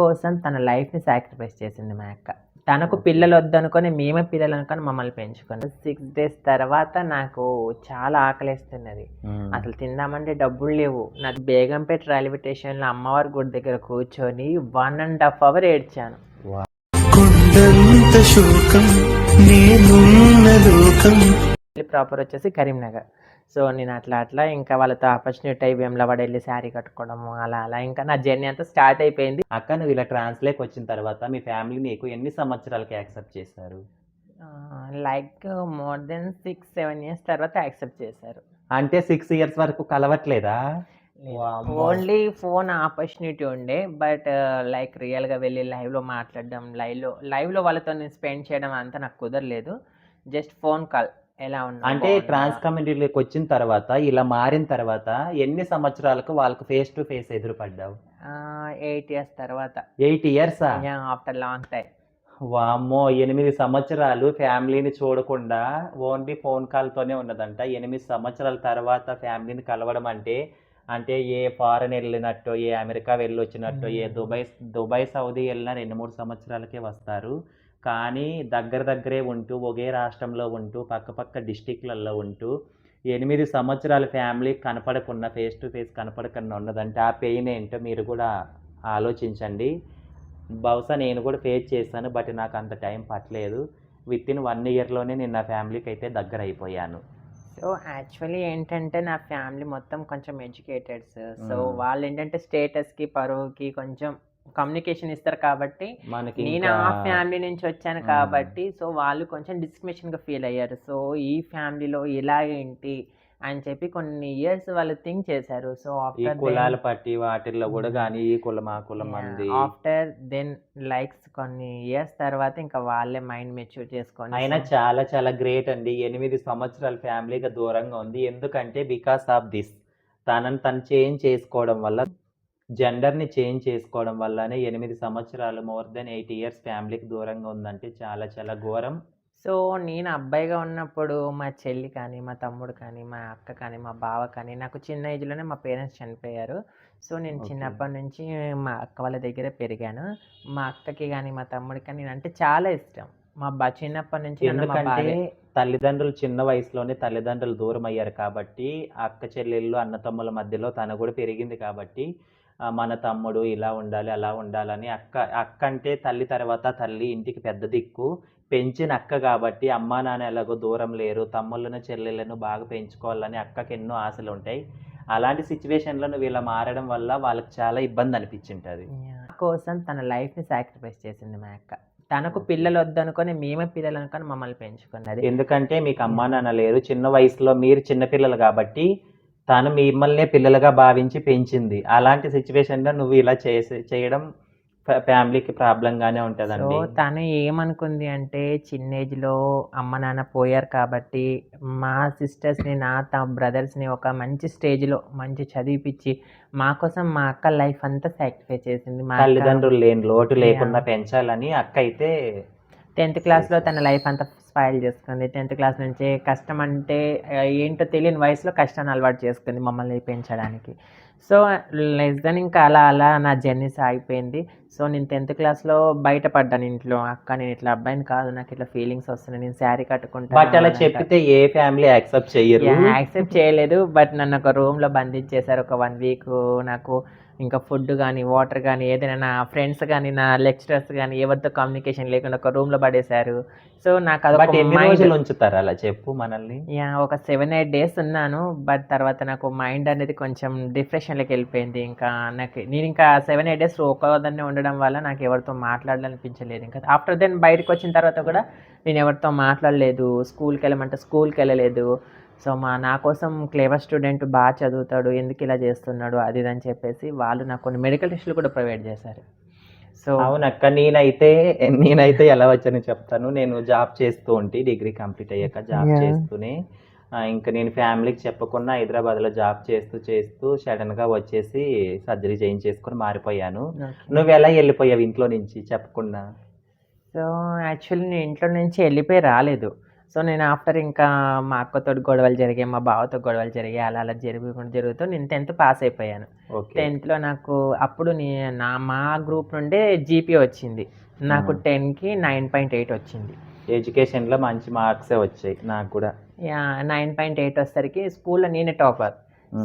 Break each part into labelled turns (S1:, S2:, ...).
S1: కోసం తన లైఫ్ని సాక్రిఫైస్ చేసింది మా అక్క. తనకు పిల్లలు వద్దనుకొని మేమే పిల్లలు అనుకొని మమ్మల్ని పెంచుకున్నాం. సిక్స్ డేస్ తర్వాత నాకు చాలా ఆకలేస్తున్నది. అసలు తిందామంటే డబ్బులు లేవు. నాకు బేగంపేట రైల్వే స్టేషన్లో అమ్మవారి గుడి దగ్గర కూర్చొని వన్ అండ్ హాఫ్ అవర్ ఏడ్చాను.
S2: కొండంత శోకం నేనున్న లోకం.
S1: ప్రాపర్ వచ్చేసి కరీంనగర్. సో నేను అట్లా అట్లా ఇంకా వాళ్ళతో ఆపర్చునిటీ అయి వేములవాడ వెళ్ళి శారీ కట్టుకోవడము అలా అలా ఇంకా నా జర్నీ అంతా స్టార్ట్ అయిపోయింది.
S3: అక్క నువ్వు ఇలా ట్రాన్స్లేట్ వచ్చిన తర్వాత మీ ఫ్యామిలీ నీకు ఎన్ని సంవత్సరాలకి యాక్సెప్ట్ చేశారు?
S1: Like more than six seven years తర్వాత యాక్సెప్ట్ చేశారు.
S3: అంటే సిక్స్ ఇయర్స్ వరకు కలవట్లేదా.
S1: ఓన్లీ ఫోన్ ఆపర్చునిటీ ఉండే బట్ లైక్ రియల్గా వెళ్ళి లైవ్లో మాట్లాడడం లైవ్లో లైవ్లో వాళ్ళతో నేను స్పెండ్ చేయడం అంతా నాకు కుదరలేదు. జస్ట్ ఫోన్ కాల్ ఎలా ఉన్నా
S3: అంటే ట్రాన్స్ కమ్యూనిటీలోకి వచ్చిన తర్వాత ఇలా మారిన తర్వాత ఎన్ని సంవత్సరాలకు వాళ్ళకు ఫేస్ టు ఫేస్ ఎదురుపడ్డావు?
S1: ఎయిట్ ఇయర్స్ తర్వాత.
S3: Eight years
S1: after long time
S3: వామ్మో ఎనిమిది సంవత్సరాలు ఫ్యామిలీని చూడకుండా ఓన్లీ ఫోన్ కాల్తోనే ఉన్నదంట. ఎనిమిది సంవత్సరాల తర్వాత ఫ్యామిలీని కలవడం అంటే అంటే ఏ ఫారెన్ వెళ్ళినట్టు ఏ అమెరికా వెళ్ళి వచ్చినట్టు ఏ దుబాయ్ దుబాయ్ సౌదీ వెళ్ళినా రెండు మూడు సంవత్సరాలకే వస్తారు. కానీ దగ్గర దగ్గరే ఉంటూ ఒకే రాష్ట్రంలో ఉంటూ పక్క పక్క డిస్టిక్లలో ఉంటూ ఎనిమిది సంవత్సరాల ఫ్యామిలీ కనపడకుండా ఫేస్ టు ఫేస్ కనపడకుండా ఉన్నదంటే ఆ పెయిన్ ఏంటో మీరు కూడా ఆలోచించండి. బహుశా నేను కూడా ఫేస్ చేశాను బట్ నాకు అంత టైం పట్టలేదు. విత్ ఇన్ వన్ ఇయర్లోనే నేను నా ఫ్యామిలీకి అయితే దగ్గర అయిపోయాను.
S1: సో యాక్చువల్లీ ఏంటంటే నా ఫ్యామిలీ మొత్తం కొంచెం ఎడ్యుకేటెడ్స్ సో. వాళ్ళు ఏంటంటే స్టేటస్కి పరువుకి కొంచెం కమ్యూనికేషన్ ఇస్తారు కాబట్టి
S3: మనకి
S1: నేను ఆ ఫ్యామిలీ నుంచి వచ్చాను. కాబట్టి సో వాళ్ళు కొంచెం discrimination గా ఫీల్ అయ్యారు. సో ఈ ఫ్యామిలీలో ఇలా ఏంటి అని చెప్పి కొన్ని ఇయర్స్ వాళ్ళు థింక్ చేశారు. సో
S3: ఈ కులాల పట్టి వాటిల్లో కూడా కానీ ఈ కులం ఆ కులం మంది
S1: ఆఫ్టర్ దెన్ లైక్స్ కొన్ని ఇయర్స్ తర్వాత ఇంకా వాళ్ళే మైండ్ మెచ్యూర్ చేసుకొని
S3: అయినా చాలా చాలా గ్రేట్ అండి. ఎనిమిది సంవత్సరాల ఫ్యామిలీగా దూరంగా ఉంది. ఎందుకంటే బికాస్ ఆఫ్ దిస్ తనని తను చేంజ్ చేసుకోవడం వల్ల జెండర్ని చేంజ్ చేసుకోవడం వల్లనే ఎనిమిది సంవత్సరాలు మోర్ దెన్ ఎయిట్ ఇయర్స్ ఫ్యామిలీకి దూరంగా ఉందంటే చాలా చాలా ఘోరం.
S1: సో నేను అబ్బాయిగా ఉన్నప్పుడు మా చెల్లి కానీ మా తమ్ముడు కానీ మా అక్క కానీ మా బావ కానీ నాకు చిన్న ఏజ్లోనే మా పేరెంట్స్ చనిపోయారు. సో నేను. చిన్నప్పటి నుంచి మా అక్క వాళ్ళ దగ్గరే పెరిగాను. మా అక్కకి కానీ మా తమ్ముడికి కానీ అంటే చాలా ఇష్టం. మా బా చిన్నప్పటి నుంచి
S3: ఎందుకంటే తల్లిదండ్రులు చిన్న వయసులోనే తల్లిదండ్రులు దూరం అయ్యారు కాబట్టి అక్క చెల్లెళ్ళు అన్నతమ్ముల మధ్యలో తను కూడా పెరిగింది కాబట్టి మన తమ్ముడు ఇలా ఉండాలి అలా ఉండాలని అక్క అక్క అంటే తల్లి తర్వాత తల్లి ఇంటికి పెద్ద దిక్కు. పెంచిన అక్క కాబట్టి అమ్మా నాన్న ఎలాగో దూరం లేరు. తమ్ముళ్ళను చెల్లెళ్ళను బాగా పెంచుకోవాలని అక్కకి ఎన్నో ఆశలు ఉంటాయి. అలాంటి సిచ్యువేషన్లో నువ్వు ఇలా మారడం వల్ల వాళ్ళకి చాలా ఇబ్బంది అనిపించింటుంది.
S1: నా కోసం తన లైఫ్ని సాక్రిఫైస్ చేసింది మా అక్క. తనకు పిల్లలు వద్దనుకొని మేమే పిల్లలు అనుకొని మమ్మల్ని పెంచుకున్నది.
S3: ఎందుకంటే మీకు అమ్మా నాన్న లేరు. చిన్న వయసులో మీరు చిన్నపిల్లలు కాబట్టి తను మిమ్మల్నే పిల్లలుగా భావించి పెంచింది. అలాంటి సిచ్యువేషన్లో నువ్వు ఇలా చేసి చేయడం ఫ్యా- ఫ్యామిలీకి ప్రాబ్లంగానే ఉంటుందండి.
S1: తను ఏమనుకుంది అంటే చిన్న ఏజ్లో అమ్మ నాన్న పోయారు కాబట్టి మా సిస్టర్స్ని నా త బ్రదర్స్ని ఒక మంచి స్టేజ్లో మంచి చదివిపించి మా కోసం మా అక్క లైఫ్ అంతా సాక్రిఫై చేసింది. మా
S3: తల్లిదండ్రులు లేని లోటు లేకుండా. పెంచాలని అక్క అయితే
S1: టెన్త్ క్లాస్లో తన లైఫ్ అంతా స్పాయిల్ చేసుకుంది. టెన్త్ క్లాస్ నుంచి కష్టం అంటే ఏంటో తెలియని వయసులో కష్టాన్ని అలవాటు చేసుకుంది మమ్మల్ని పెంచడానికి. సో లెస్ దెన్ ఇంకా అలా అలా నా జర్నీ సాగిపోయింది. సో నేను టెన్త్ క్లాస్లో బయటపడ్డాను ఇంట్లో. అక్క నేను ఇట్లా అబ్బాయిని కాదు నాకు ఇట్లా ఫీలింగ్స్ వస్తున్నాయి. నేను శారీ కట్టుకుంటాను
S3: బట్ అలా చెప్పితే ఏ ఫ్యామిలీ యాక్సెప్ట్ చెయ్యరు
S1: యాక్సెప్ట్ చేయలేదు. బట్ నన్ను ఒక రూమ్లో బంధించేశారు. ఒక వన్ వీక్ నాకు ఇంకా ఫుడ్ కానీ వాటర్ కానీ ఏదైనా నా ఫ్రెండ్స్ కానీ నా లెక్చరర్స్ కానీ ఎవరితో కమ్యూనికేషన్ లేకుండా ఒక రూమ్లో పడేశారు. సో నాకు
S3: రోజులు ఉంచుతారు అలా చెప్పు మనల్ని?
S1: యా ఒక సెవెన్ ఎయిట్ డేస్ ఉన్నాను. బట్ తర్వాత నాకు మైండ్ అనేది కొంచెం డిప్రెషన్లోకి వెళ్ళిపోయింది. ఇంకా నాకు నేను ఇంకా సెవెన్ ఎయిట్ డేస్ ఒకదాన్ని ఉండడం వల్ల నాకు ఎవరితో మాట్లాడాలనిపించలేదు. ఇంకా ఆఫ్టర్ దెన్ బయటకు వచ్చిన తర్వాత కూడా నేను ఎవరితో మాట్లాడలేదు. స్కూల్కి వెళ్ళమంటే స్కూల్కి వెళ్ళలేదు. సో మా నా కోసం క్లేవర్ స్టూడెంట్ బాగా చదువుతాడు ఎందుకు ఇలా చేస్తున్నాడు అది ఇది అని చెప్పేసి వాళ్ళు నాకు కొన్ని మెడికల్ టెస్టులు కూడా ప్రొవైడ్ చేశారు. సో
S3: అవునక్క నేనైతే నేనైతే ఎలా వచ్చానో చెప్తాను. నేను జాబ్ చేస్తూ ఉంటే డిగ్రీ కంప్లీట్ అయ్యాక జాబ్. చేస్తూనే ఇంకా నేను ఫ్యామిలీకి చెప్పకుండా హైదరాబాద్లో జాబ్ చేస్తూ చేస్తూ సడన్గా వచ్చేసి సర్జరీ చేయించేసుకుని మారిపోయాను. నువ్వు ఎలా వెళ్ళిపోయావు ఇంట్లో నుంచి చెప్పకుండా?
S1: సో యాక్చువల్లీ నేను ఇంట్లో నుంచి వెళ్ళిపోయి రాలేదు. సో నేను ఆఫ్టర్ ఇంకా మా అక్కతో గొడవలు జరిగాయి మా బావతో గొడవలు జరిగాయి అలా అలా జరుగుకుంటూ జరుగుతూ నేను టెన్త్ పాస్ అయిపోయాను. టెన్త్లో నాకు అప్పుడు నీ నా మా గ్రూప్ నుండే జీపీ వచ్చింది. నాకు. టెన్కి నైన్ పాయింట్ ఎయిట్ వచ్చింది.
S3: ఎడ్యుకేషన్లో మంచి మార్క్సే వచ్చాయి నాకు కూడా.
S1: నైన్ పాయింట్ ఎయిట్ వచ్చేసరికి స్కూల్లో నేనే టాపర్.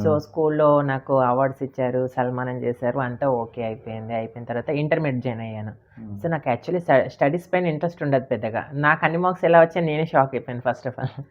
S1: సో స్కూల్లో నాకు అవార్డ్స్ ఇచ్చారు సన్మానం చేశారు అంతా ఓకే అయిపోయింది. అయిపోయిన తర్వాత ఇంటర్మీడియట్ జాయిన్ అయ్యాను. సో నాకు యాక్చువల్లీ స్టడీస్ పైన ఇంట్రెస్ట్ ఉండదు పెద్దగా. నాకు అన్ని మార్క్స్ ఎలా వచ్చాయి నేనే షాక్ అయిపోయాను ఫస్ట్ ఆఫ్ ఆల్.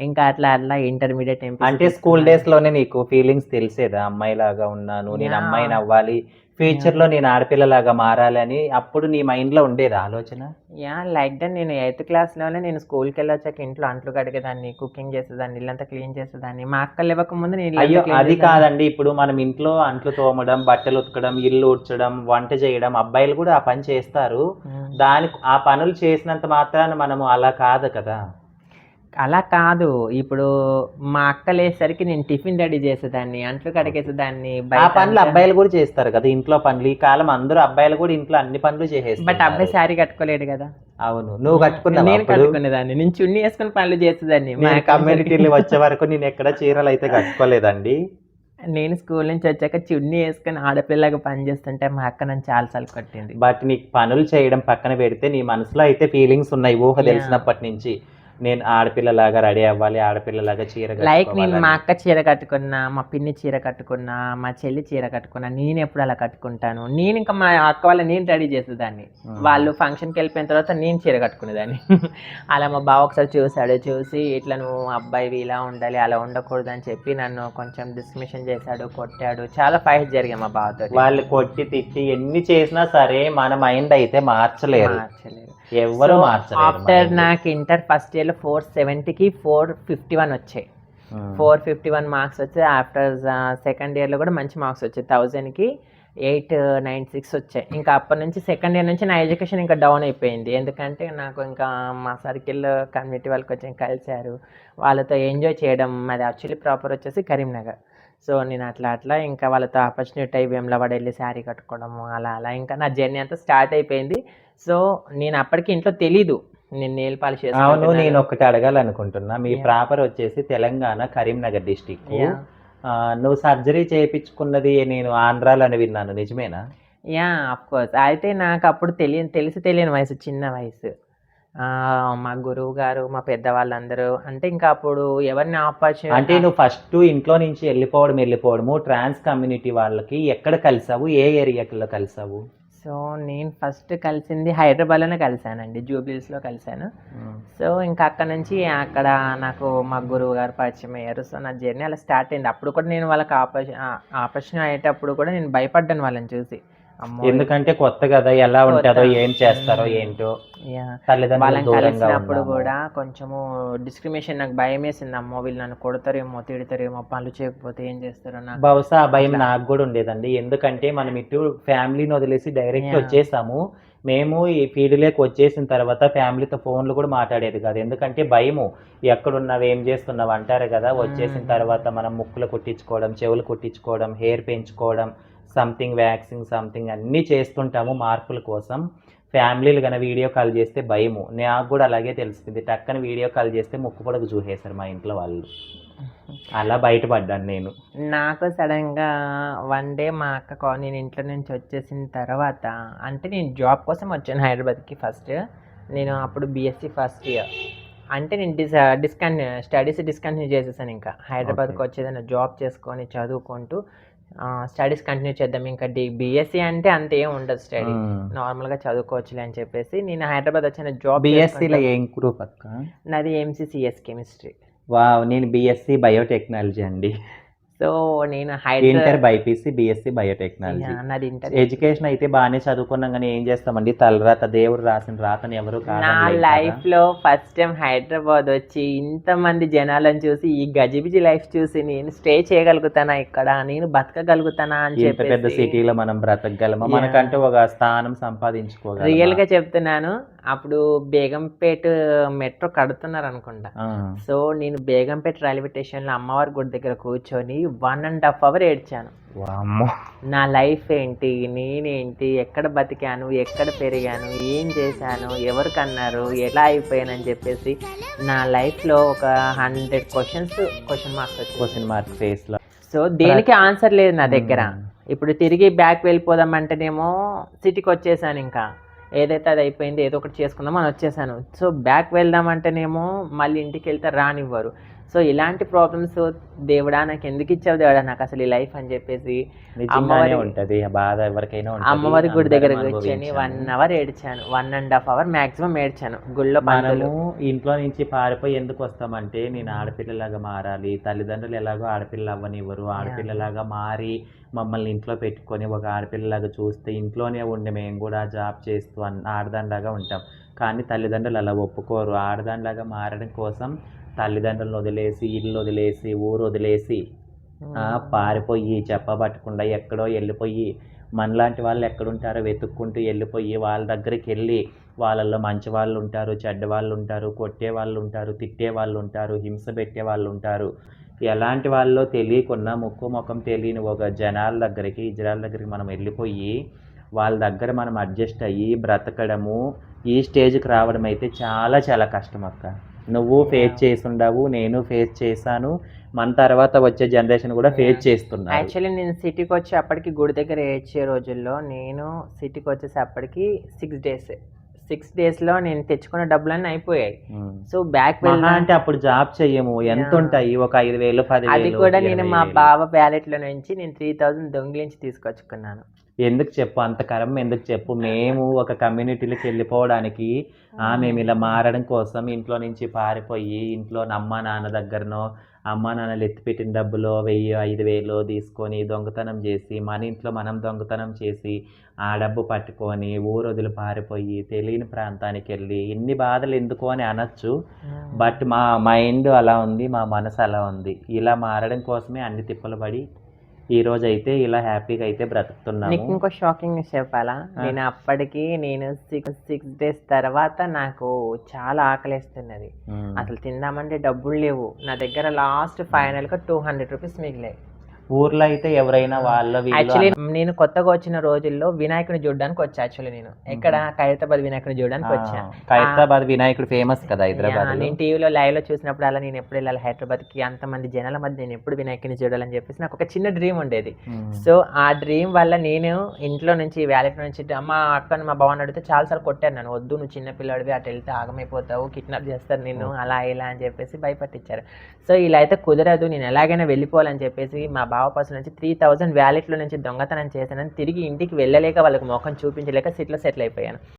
S1: ఇంకా అట్లా అట్లా ఇంటర్మీడియట్
S3: అంటే స్కూల్ డేస్లోనే నీకు ఫీలింగ్స్ తెలిసేదా? అమ్మాయి లాగా ఉన్నాను నేను. అమ్మాయిని అవ్వాలి ఫ్యూచర్లో నేను ఆడపిల్లలాగా మారాలని అప్పుడు నీ మైండ్లో ఉండేది ఆలోచన?
S1: యా లైక్ దెన్ నేను ఎయిత్ క్లాస్లోనే నేను స్కూల్కి వెళ్ళొచ్చాక ఇంట్లో అంట్లు కడిగేదాన్ని కుకింగ్ చేసేదాన్ని ఇల్లంతా క్లీన్ చేసేదాన్ని. మా అక్కలు ఇవ్వక ముందు నేను
S3: అయ్యో అది. కాదండి. ఇప్పుడు మనం ఇంట్లో అంట్లు తోమడం బట్టలు ఉతకడం ఇల్లు ఉడ్చడం వంట చేయడం అబ్బాయిలు కూడా ఆ పని చేస్తారు.
S1: Hmm.
S3: దాని ఆ పనులు చేసినంత మాత్రాన మనము అలా కాదు కదా.
S1: అలా కాదు. ఇప్పుడు మా అక్క లేసరికి నేను టిఫిన్ రెడీ చేసేదాన్ని అంట్లు కడిగేసేదాన్ని
S3: ఆ పనులు అబ్బాయిలు కూడా చేస్తారు కదా ఇంట్లో పనులు. ఈ కాలం అందరూ అబ్బాయిలు కూడా ఇంట్లో అన్ని పనులు
S1: బట్
S3: చేసేస్తారు
S1: అబ్బాయి శారీ కట్టుకోలేడు కదా.
S3: అవును. నువ్వు కట్టుకున్నావు
S1: నేను కట్టుకునేదాన్ని. నేను చున్నీ వేసుకుని పనులు చేసేదాన్ని మా
S3: కమ్యూనిటీలు వచ్చే వరకు నేను ఎక్కడ చీరలు అయితే కట్టుకోలేదండి.
S1: నేను స్కూల్ నుంచి వచ్చాక చున్నీ వేసుకొని ఆడపిల్లగా పని చేస్తుంటే మా అక్క నన్ను చాలాసార్లు కొట్టింది.
S3: బట్ నీకు పనులు చేయడం పక్కన పెడితే నీ మనసులో అయితే ఫీలింగ్స్ ఉన్నాయి ఊహ. తెలిసినప్పటి నుంచి. నేను ఆడపిల్లలాగా రెడీ అవ్వాలి ఆడపిల్లలాగా చీర
S1: లైక్ నేను. మా అక్క చీర కట్టుకున్నా మా పిన్ని చీర కట్టుకున్నా మా చెల్లి చీర కట్టుకున్నా నేను ఎప్పుడు అలా కట్టుకుంటాను. నేను ఇంకా మా అక్క వాళ్ళ నేను రెడీ చేసేదాన్ని.
S3: Hmm.
S1: వాళ్ళు ఫంక్షన్కి వెళ్ళిపోయిన తర్వాత నేను చీర కట్టుకునేదాన్ని. అలా మా బావ ఒకసారి చూశాడు చూసి ఇట్లా నువ్వు అబ్బాయివి ఇలా ఉండాలి అలా ఉండకూడదు అని చెప్పి నన్ను కొంచెం డిస్మిషన్ చేశాడు కొట్టాడు. చాలా ఫైట్ జరిగాయి మా బావతో
S3: వాళ్ళు కొట్టి తిట్టి ఎన్ని చేసినా సరే మన మైండ్ అయితే మార్చలేరు.
S1: మార్చలేదు
S3: ఎవ్వరు మార్చలేరు
S1: ఆఫ్టర్. నాకు ఇంటర్ ఫస్ట్ ఇయర్లో ఫోర్ సెవెంటీకి ఫోర్ ఫిఫ్టీ వన్ వచ్చాయి. ఫోర్ ఫిఫ్టీ వన్ మార్క్స్ వచ్చాయి. ఆఫ్టర్ సెకండ్ ఇయర్లో కూడా మంచి మార్క్స్ వచ్చాయి. థౌజండ్కి ఎయిట్ నైన్ సిక్స్ వచ్చాయి. ఇంకా అప్పటి నుంచి సెకండ్ ఇయర్ నుంచి నా ఎడ్యుకేషన్ ఇంకా డౌన్ అయిపోయింది. ఎందుకంటే నాకు ఇంకా మా సర్కిల్ కమ్యూనిటీ వాళ్ళకి కొంచెం కలిశారు. వాళ్ళతో ఎంజాయ్ చేయడం మాది యాక్చువల్లీ ప్రాపర్ వచ్చేసి కరీంనగర్. సో నేను అట్లా అట్లా ఇంకా వాళ్ళతో ఆపర్చునిటీ అయ్యి వేములవాడ వెళ్ళి శారీ కట్టుకోవడము అలా అలా. ఇంకా నా జర్నీ అంతా స్టార్ట్ అయిపోయింది. సో నేను అప్పటికి ఇంట్లో తెలీదు. నేను నేల్ పాలిష్
S3: అవును నేను ఒకటి అడగాలనుకుంటున్నా. మీ. ప్రాపర్ వచ్చేసి తెలంగాణ కరీంనగర్ డిస్టిక్. నువ్వు సర్జరీ చేయించుకున్నది నేను ఆంధ్రాలో అని విన్నాను. నిజమేనా?
S1: యా ఆఫ్ కోర్స్ అయితే నాకు అప్పుడు తెలియని తెలిసి తెలియని వయసు చిన్న వయసు. మా గురువు గారు మా పెద్దవాళ్ళందరూ అంటే ఇంకా అప్పుడు ఎవరిని
S3: అంటే
S1: ఆపర్చునిటీ
S3: నువ్వు ఫస్ట్ ఇంట్లో నుంచి వెళ్ళిపోవడం వెళ్ళిపోవడము ట్రాన్స్ కమ్యూనిటీ వాళ్ళకి ఎక్కడ కలిసావు? ఏ ఏరియాలో కలిసావు?
S1: సో నేను ఫస్ట్ కలిసింది హైదరాబాద్లోనే కలిశానండి జూబ్లీస్లో కలిశాను. సో ఇంకా అక్కడ నుంచి అక్కడ నాకు మా గురువు గారు పరిచయం అయ్యారు. సో నా జర్నీ అలా స్టార్ట్ అయింది. అప్పుడు కూడా నేను వాళ్ళకి ఆపర్చు ఆపర్చునిటీ అయ్యేటప్పుడు కూడా నేను భయపడ్డాను వాళ్ళని చూసి.
S3: ఎందుకంటే కొత్త కదా ఎలా
S1: కొత్త.
S3: ఏం చేస్తారో. ఏంటో తల్లిదండ్రులు
S1: కలిసినప్పుడు. కూడా కొంచెము డిస్క్రిమినేషన్ నాకు భయం వేసింది అమ్మో వీళ్ళు నన్ను కొడతారేమో తిడతారేమో పనులు చేయకపోతే ఏం చేస్తారో నాకు
S3: బహుశా ఆ భయం. నాకు కూడా ఉండేదండి ఎందుకంటే మనం ఇటు ఫ్యామిలీని వదిలేసి డైరెక్ట్. వచ్చేసాము మేము ఈ ఫీల్డ్లోకి వచ్చేసిన తర్వాత ఫ్యామిలీతో ఫోన్లు కూడా మాట్లాడేది కాదు ఎందుకంటే భయము ఎక్కడున్నావు ఏం చేస్తున్నావు అంటారు కదా వచ్చేసిన. తర్వాత మనం ముక్కులు కుట్టించుకోవడం చెవులు కుట్టించుకోవడం హెయిర్ పెంచుకోవడం సంథింగ్ వ్యాక్సింగ్ సంథింగ్ అన్నీ చేస్తుంటాము మార్పుల కోసం. ఫ్యామిలీలు కనుక వీడియో కాల్ చేస్తే భయము. నాకు కూడా అలాగే తెలిసింది టక్కన వీడియో కాల్ చేస్తే ముక్కు పొడకు చూసేశారు మా ఇంట్లో వాళ్ళు. అలా బయటపడ్డాను నేను.
S1: నాకు సడన్గా వన్ డే మా అక్క కా- నేను ఇంట్లో నుంచి వచ్చేసిన తర్వాత అంటే నేను జాబ్ కోసం వచ్చాను హైదరాబాద్కి ఫస్ట్ నేను అప్పుడు బీఎస్సీ ఫస్ట్ ఇయర్ అంటే నేను డిస్ డిస్కంటిన్యూ స్టడీస్ డిస్కంటిన్యూ చేసేసాను ఇంకా. హైదరాబాద్కి. వచ్చేదాన్ని జాబ్ చేసుకొని చదువుకుంటూ స్టడీస్ కంటిన్యూ చేద్దాం. ఇంకా డి బీఎస్సీ అంటే అంత ఏం ఉండదు స్టడీ. నార్మల్గా చదువుకోవచ్చులే అని చెప్పేసి నేను హైదరాబాద్ వచ్చిన జాబ్
S3: బిఎస్సిలో ఏం గ్రూప్ అక్క?
S1: నాది ఎంసీసీఎస్ కెమిస్ట్రీ
S3: వావ్ నేను బిఎస్సి బయోటెక్నాలజీ అండి.
S1: సో నేను
S3: ఇంటర్ బైపీసీ బిఎస్సి బయోటెక్నాలజీ
S1: నాది ఇంటర్
S3: ఎడ్యుకేషన్ అయితే బాగానే చదువుకున్నాం కానీ ఏం చేస్తామండి? తలరాత దేవుడు రాసిన రాతని ఎవరు
S1: నా లైఫ్లో ఫస్ట్ టైం హైదరాబాద్ వచ్చి ఇంతమంది జనాలను చూసి ఈ గజిబిజి లైఫ్ చూసి నేను స్టే చేయగలుగుతానా ఇక్కడ? నేను బతకగలుగుతానా అని
S3: ఇంత పెద్ద సిటీలో మనం బ్రతకగలమా. మనకంటే ఒక స్థానం సంపాదించుకోగలం
S1: రియల్గా చెప్తున్నాను అప్పుడు బేగంపేట మెట్రో కడుతున్నారు అనుకుంటా. సో నేను బేగంపేట రైల్వే స్టేషన్లో అమ్మవారి గుడి దగ్గర కూర్చొని వన్ అండ్ హాఫ్ అవర్ ఏడ్చాను. నా లైఫ్ ఏంటి? నేనేంటి? ఎక్కడ బతికాను? ఎక్కడ పెరిగాను? ఏం చేశాను? ఎవరు కన్నారు ఎలా అయిపోయానని చెప్పేసి నా లైఫ్లో ఒక hundred questions question marks
S3: question mark ఫేస్లో
S1: సో దేనికి ఆన్సర్ లేదు నా దగ్గర. ఇప్పుడు తిరిగి బ్యాక్ వెళ్ళిపోదాం అంటేనేమో సిటీకి వచ్చేసాను ఇంకా. ఏదైతే అది అయిపోయింది ఏదో ఒకటి చేసుకుందాం అని వచ్చేసాను. సో బ్యాక్ వెళ్దాం అంటేనేమో మళ్ళీ ఇంటికి వెళ్తే రానివ్వరు. సో ఇలాంటి ప్రాబ్లమ్స్ దేవుడా నాకు ఎందుకు ఇచ్చావు దేవుడా నాకు అసలు ఈ లైఫ్ అని చెప్పేసి అమ్మవారి-
S3: ఉంటది. బాధ ఎవరికైనా.
S1: అమ్మవారి గుడి
S3: అందరం
S1: దగ్గర కూర్చొని
S3: అనుభవించాము.
S1: వన్ అవర్ ఏడ్చాను. One and half hour maximum ఏడ్చాను. గుళ్ళో
S3: మనము ఇంట్లో నుంచి పారిపోయి ఎందుకు వస్తామంటే నేను ఆడపిల్లలాగా మారాలి తల్లిదండ్రులు ఎలాగో ఆడపిల్ల అవ్వనివ్వరు. ఆడపిల్లలాగా మారి మమ్మల్ని ఇంట్లో పెట్టుకొని ఒక ఆడపిల్లలాగా చూస్తే ఇంట్లోనే ఉండి మేము కూడా జాబ్ చేస్తూ అన్- ఆడదానిలాగా ఉంటాం. కానీ తల్లిదండ్రులు అలా ఒప్పుకోరు. ఆడదానిలాగా మారడం కోసం తల్లిదండ్రులను వదిలేసి ఇల్లు వదిలేసి ఊరు వదిలేసి పారిపోయి చెప్పబట్టకుండా ఎక్కడో వెళ్ళిపోయి మనలాంటి వాళ్ళు ఎక్కడుంటారో వెతుక్కుంటూ వెళ్ళిపోయి వాళ్ళ దగ్గరికి వెళ్ళి వాళ్ళల్లో మంచి వాళ్ళు ఉంటారు చెడ్డ వాళ్ళు ఉంటారు కొట్టే వాళ్ళు ఉంటారు తిట్టే వాళ్ళు ఉంటారు హింస పెట్టే వాళ్ళు ఉంటారు. ఎలాంటి వాళ్ళో తెలియకుండా ముక్కు ముఖం తెలియని ఒక జనాల దగ్గరికి ఇజ్రాయల్ దగ్గరికి మనం వెళ్ళిపోయి వాళ్ళ దగ్గర మనం అడ్జస్ట్ అయ్యి బ్రతకడము ఈ స్టేజ్కి రావడం అయితే చాలా చాలా కష్టం అక్క. నువ్వు ఫేస్ చేసి ఉండవు నేను ఫేస్ చేశాను. మన తర్వాత వచ్చే జనరేషన్ కూడా ఫేస్ చేస్తున్నారు.
S1: యాక్చువల్లీ నేను సిటీకి వచ్చి అప్పటికి గుడి దగ్గర ఏడ్చే రోజుల్లో నేను సిటీకి వచ్చేసి అప్పటికి సిక్స్ డేస్ సిక్స్ డేస్లో నేను తెచ్చుకున్న డబ్బులన్నీ అయిపోయాయి. సో బ్యాక్
S3: మహా
S1: వెళ్ళా
S3: అంటే అప్పుడు జాబ్ చెయ్యము ఎంత. ఉంటాయి? ఒక ఐదు వేలు పది
S1: అది కూడా నేను మా. బావ బ్యాలెట్లో నుంచి నేను త్రీ థౌజండ్ దొంగిలించి తీసుకొచ్చుకున్నాను.
S3: ఎందుకు చెప్పు? అంత కరం ఎందుకు చెప్పు? మేము ఒక కమ్యూనిటీలోకి వెళ్ళిపోవడానికి ఆ మేము ఇలా మారడం కోసం ఇంట్లో నుంచి పారిపోయి ఇంట్లో అమ్మ నాన్న దగ్గరనో అమ్మ నాన్నలు ఎత్తిపెట్టిన డబ్బులో వెయ్యి ఐదు వేలు తీసుకొని దొంగతనం చేసి మన ఇంట్లో మనం దొంగతనం చేసి ఆ డబ్బు పట్టుకొని ఊరు వదిలి పారిపోయి తెలియని ప్రాంతానికి వెళ్ళి ఇన్ని బాధలు ఎందుకు అని అనొచ్చు. బట్ మా మైండ్ అలా ఉంది మా మనసు అలా ఉంది. ఇలా మారడం కోసమే అన్ని తిప్పలు పడి ఈ రోజు అయితే ఇలా హ్యాపీగా అయితే
S1: నీకు
S3: బ్రతుకుతున్నాము
S1: ఇంకో షాకింగ్ న్యూస్ చెప్పాలా? నేను అప్పటికి నేను సిక్స్ సిక్స్ డేస్ తర్వాత నాకు చాలా ఆకలేస్తున్నది. అసలు తిందామంటే డబ్బులు లేవు. నా దగ్గర లాస్ట్ ఫైనల్గా టూ హండ్రెడ్ రూపీస్ మిగిలాయి.
S3: ఊర్లో అయితే ఎవరైనా వాళ్ళ
S1: యాక్చువల్లీ నేను కొత్తగా వచ్చిన రోజుల్లో వినాయకుని చూడడానికి వచ్చా యాక్చువల్లీ నేను. ఎక్కడ? ఖైరతాబాద్ వినాయకుని చూడడానికి వచ్చా.
S3: ఖైరతాబాద్ వినాయకుడు ఫేమస్ కదా హైదరాబాద్.
S1: నేను టీవీలో లైవ్లో చూసినప్పుడు అలా నేను ఎప్పుడు వెళ్ళాలి హైదరాబాద్కి అంతమంది జనాల మధ్య నేను ఎప్పుడు వినాయకుని చూడాలని చెప్పేసి నాకు ఒక చిన్న డ్రీమ్ ఉండేది. సో ఆ డ్రీమ్ వల్ల నేను ఇంట్లో నుంచి వ్యాలెట్ నుంచి మా అక్కని మా భవన్ అడిగితే చాలాసార్లు కొట్టాను నన్ను. వద్దు నువ్వు చిన్న పిల్లడివి అటు వెళ్తే ఆగమైపోతావు కిడ్నాప్ చేస్తారు నిన్ను అలా ఇలా అని చెప్పేసి భయపట్టించారు. సో ఇలా అయితే కుదరదు నేను ఎలాగైనా వెళ్ళిపోవాలని చెప్పేసి మా బావ పర్సన్ నుంచి త్రీ థౌజండ్ వ్యాలెట్లో నుంచి దొంగతనం చేశానని తిరిగి ఇంటికి వెళ్ళలేక వాళ్ళకి మొఖం చూపించలేక సిట్లో సెటిల్ అయిపోయాను.